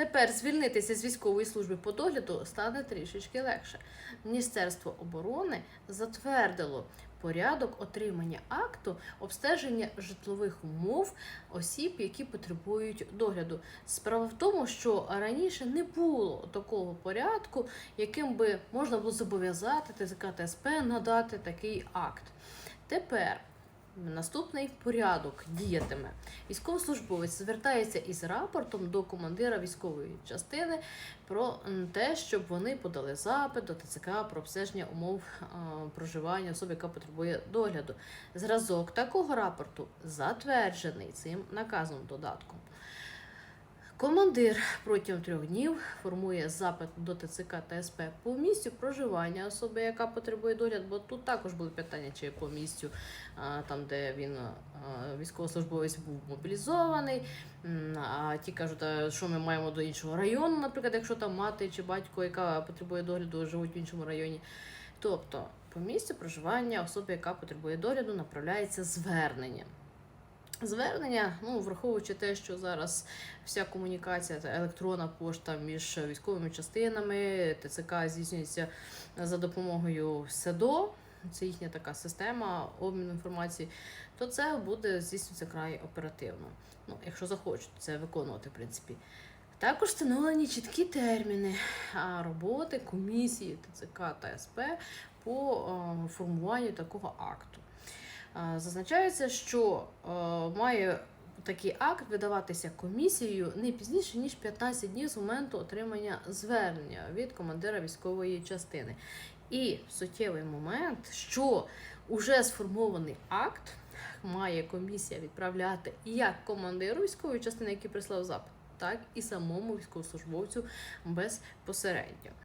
Тепер звільнитися з військової служби по догляду стане трішечки легше. Міністерство оборони затвердило порядок отримання акту обстеження житлових умов осіб, які потребують догляду. Справа в тому, що раніше не було такого порядку, яким би можна було зобов'язати ТЗК ТСП надати такий акт. Тепер наступний порядок діятиме. Військовослужбовець звертається із рапортом до командира військової частини про те, щоб вони подали запит до ТЦК про обстеження умов проживання особи, яка потребує догляду. Зразок такого рапорту затверджений цим наказом додатком. Командир протягом трьох днів формує запит до ТЦК та СП по місцю проживання особи, яка потребує догляд, бо тут також були питання, чи по місцю, там, де він військовослужбовець був мобілізований. А ті кажуть, що ми маємо до іншого району, наприклад, якщо там мати чи батько, яка потребує догляду, живуть в іншому районі. Тобто, по місцю проживання особи, яка потребує догляду, направляється звернення. Звернення, ну враховуючи те, що зараз вся комунікація та електронна пошта між військовими частинами ТЦК здійснюється за допомогою СЕДО, це їхня така система обміну інформації, то це буде здійснюватися край оперативно. Ну, якщо захочуть це виконувати, в принципі. Також встановлені чіткі терміни роботи комісії ТЦК та СП по е, формуванню такого акту. Зазначається, що е, має такий акт видаватися комісією не пізніше ніж 15 днів з моменту отримання звернення від командира військової частини. І суттєвий момент, що уже сформований акт має комісія відправляти як командиру військової частини, який прислав запит, так і самому військовослужбовцю безпосередньо.